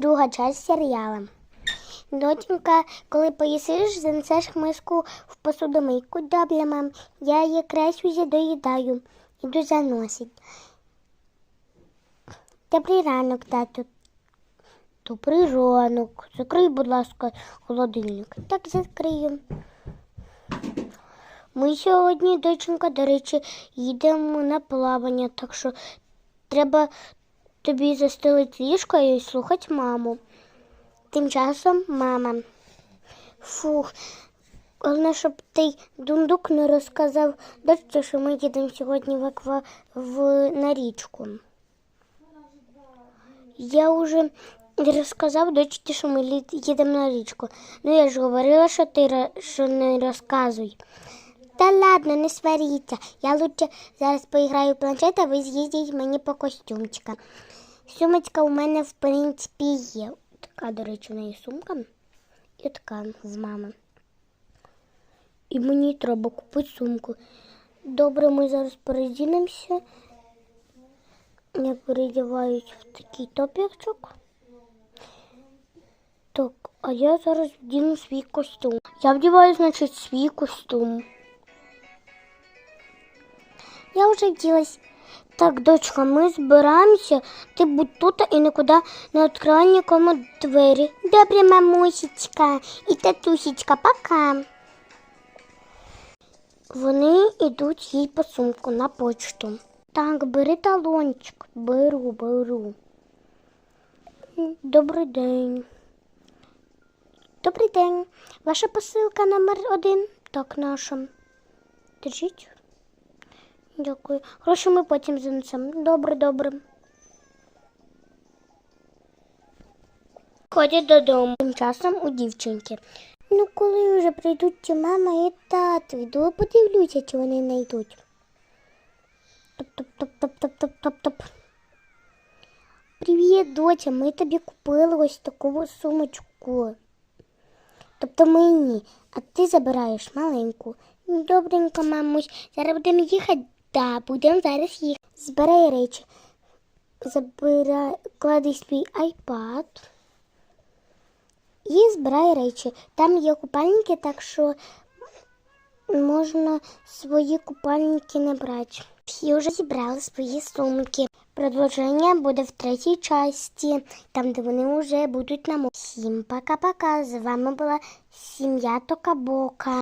друга часть серіалу. Доченька, коли поїсиш, занесеш миску в посудомийку. Добре, мам, я якраз уже доїдаю. Іду заносить. Добрий ранок, тату. Добрий ранок. Закрий, будь ласка, холодильник. Так закрию. Ми сьогодні, доченька, до речі, їдемо на плавання, так що треба тобі застелити ліжко і слухати маму. Тим часом мама. Фух. Головне, щоб той дундук не розказав дочці, що ми їдемо сьогодні в, аква... в... на річку. Я вже розказав дочці, що ми їдемо на річку. Ну я ж говорила, що ти що не розказуй. Та ладно, не сваріться. Я лучше зараз поіграю в планшет, а ви з'їздіть мені по костюмчика. Сумочка у мене, в принципі, є. Така, до речі, в неї сумка. І така в мами. І мені треба купити сумку. Добре, ми зараз передінемося. Я передіваюсь в такий топірчик. Так, а я зараз вдіну свій костюм. Я вдіваю, значить, свій костюм. Я вже вділась. Так, дочка, ми збираємося. Ти будь тут і нікуди не відкривай нікому двері. Добре, мамусечка і татусечка, пока. Вони йдуть їй по сумку на почту. Так, бери талончик. Беру, беру. Добрий день. Добрий день. Ваша посилка номер один. Так, наша. Держіть. Дякую. Гроші ми потім занесемо. Добре, добре. Ходять додому. Тим часом у дівчинки. Ну, коли вже прийдуть ті мама і тато, йду подивлюся, чи вони не. Топ-топ-топ-топ-топ-топ-топ. Привіт, доця, ми тобі купили ось таку сумочку. Тобто мені, а ти забираєш маленьку. Добренько, мамусь, зараз будемо їхати. Так, будемо зараз їхати. Збирай речі. Забирай, клади свій айпад. І збирай речі. Там є купальники, так що можна свої купальники не брати. Всі вже зібрали свої сумки. Продовження буде в третій часті, там, де вони вже будуть на. Всім пока-пока. З вами була сім'я Токабока.